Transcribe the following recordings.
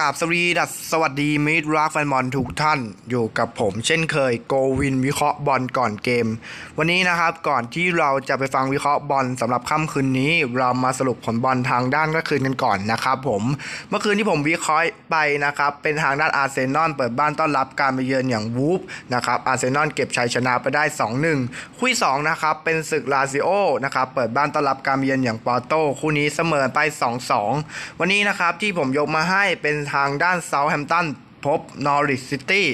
กราบสวีดัสสวัสดีมิตรรักแฟนบอลทุกท่านอยู่กับผมเช่นเคยโกวินวิเคราะห์บอลก่อนเกม วันนี้นะครับก่อนที่เราจะไปฟังวิเคราะห์บอลสำหรับค่ำคืนนี้ เรามาสรุปผลบอลทางด้านก็คืนกันก่อนนะครับผมเมื่อคืนที่ผมวิเคราะห์ไปนะครับเป็นทางด้านอาร์เซนอลเปิดบ้านต้อนรับการไปเยือนอย่างวูฟนะครับอาร์เซนอลเก็บชัยชนะไปได้ 2-1 คู่ที่สองนะครับเป็นศึกลาซิโอนะครับเปิดบ้านต้อนรับการไปเยือนอย่างปอร์โตคู่นี้เสมอไป 2-2 วันนี้นะครับที่ผมยกมาให้เป็นทางด้านเซาท์แฮมป์ตันพบนอริ c ซิตี้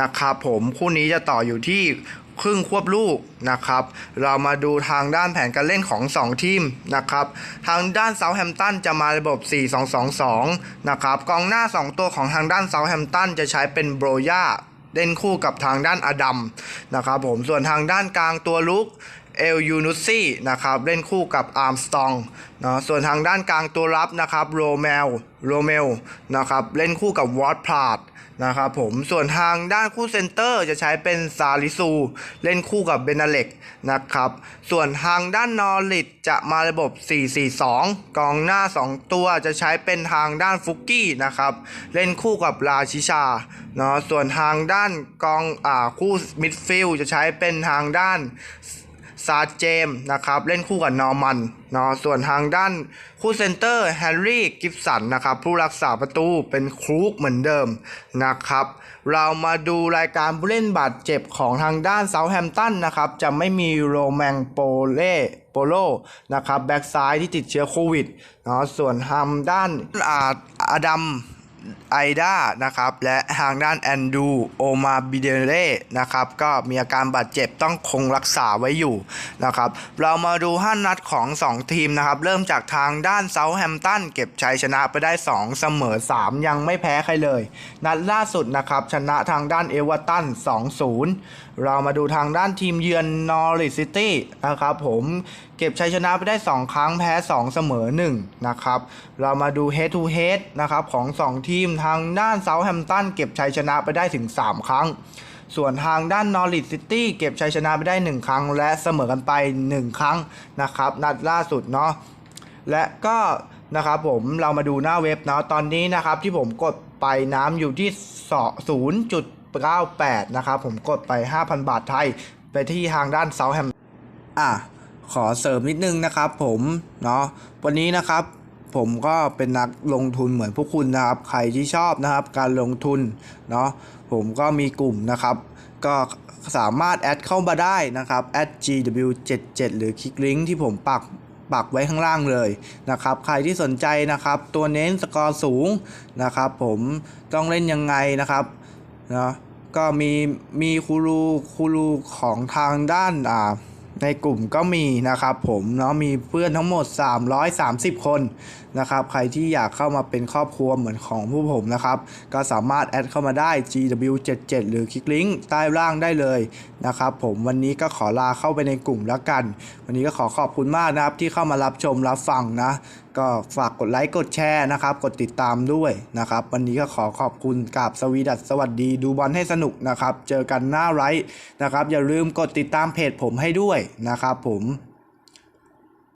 นะครับผมคู่นี้จะต่ออยู่ที่ครึ่งควบลูกนะครับ เรามาดูทางด้านแผนการเล่นของ 2 ทีมนะครับ ทางด้านเซาท์แฮมป์ตันจะมาระบบ 4-2-2-2 นะครับ กองหน้า 2 ตัวของทางด้านเซาท์แฮมป์ตันจะใช้เป็นโบรยาเล่นคู่กับทางด้านอดัมนะครับผม ส่วนทางด้านกลางตัวลุก เอลยูนุซี่นะครับเล่นคู่กับอาร์มสตองเนาะส่วนทางด้านกลางตัวรับนะครับโรเมลโรเมลนะครับเล่นคู่กับวอตพลาดนะครับผมส่วนทางด้านคู่เซนเตอร์จะใช้เป็นซาลิซู เล่นคู่กับเบนาเล็กนะครับส่วนทางด้านนอริดจะมาระบบ 4-4-2 กองหน้า 2 ตัวจะใช้เป็นทางด้านฟุกกี้นะครับเล่นคู่กับราชิชาเนาะส่วนทางด้านกองอ่าคู่มิดฟิลด์จะใช้เป็นทางด้าน ซาเจมนะครับเล่นคู่กับนอร์มันเนาะส่วนทางด้านคู่เซนเตอร์แฮร์รี่กิฟสันนะครับผู้รักษาประตูเป็นครูกเหมือนเดิมนะครับเรามาดูรายการผู้เล่นบาดเจ็บของทางด้านเซาแฮมป์ตันนะครับจะไม่มีโรแมงโปเล่โปโลนะครับแบ็กซ้ายที่ติดเชื้อโควิดเนาะส่วนทางด้านอาอดัม ไอดานะครับ และทางด้านแอนดูโอมาบิเดเล่นะครับ ก็มีอาการบาดเจ็บต้องคงรักษาไว้อยู่นะครับ เรามาดูห้านัดของ 2 ทีมนะครับ เริ่มจากทางด้านเซาแฮมตันเก็บชัยชนะไปได้ 2 เสมอ 3 ยังไม่แพ้ใครเลย นัดล่าสุดนะครับ ชนะทางด้านเอเวอร์ตัน 2-0 เรามาดูทางด้านทีมเยือนนอริ c ซิตี้นะครับผมเก็บชัยชนะไปได้ 2 ครั้งแพ้ 2 เสมอ 1 นะครับ เรามาดู head to head นะครับของ 2 ทีทีมทางด้านเซาท์แฮมป์ตันเก็บชัยชนะไปได้ถึง 3 ครั้ง ส่วนทางด้านนอริ c ซิตี้เก็บชัยชนะไปได้ 1 ครั้ง และเสมอกันไป 1 ครั้งนะครับ นัดล่าสุดเนาะและก็นะครับผมเรามาดูหน้าเว็บเนาะตอนนี้นะครับที่ผมกดไปน้ำอยู่ที่0.98 นะครับ ผมกดไป 5,000 บาทไทย ไปที่ทางด้านเซาแฮมอะขอเสริมนิดนึงนะครับผมเนาะวันนี้นะครับ ผมก็เป็นนักลงทุนเหมือนพวกคุณนะครับ ใครที่ชอบนะครับ การลงทุนเนาะผมก็มีกลุ่มนะครับ ก็สามารถแอดเข้ามาได้นะครับ @gw77 หรือคลิกลิงก์ที่ผมปักปักไว้ข้างล่างเลยนะครับ ใครที่สนใจนะครับ ตัวเน้นสกอร์สูงนะครับ ผมต้องเล่นยังไงนะครับเนาะก็มีมีครูรูคูรูของทางด้านอ่า ในกลุ่มก็มีนะครับผมเนาะมีเพื่อนทั้งหมด 330 คนนะครับใครที่อยากเข้ามาเป็นครอบครัวเหมือนของผู้ผมนะครับก็สามารถแอดเข้ามาได้ gw77 หรือคลิกลิงก์ใต้ล่างได้เลย นะครับผมวันนี้ก็ขอลาเข้าไปในกลุ่มแล้วกัน วันนี้ก็ขอขอบคุณมากนะครับที่เข้ามารับชมรับฟังนะ ก็ฝากกดไลค์กดแชร์นะครับ กดติดตามด้วยนะครับ วันนี้ก็ขอขอบคุณกับสวีดัสสวัสดีดูบอลให้สนุกนะครับ เจอกันหน้าไลฟ์นะครับ อย่าลืมกดติดตามเพจผมให้ด้วยนะครับผม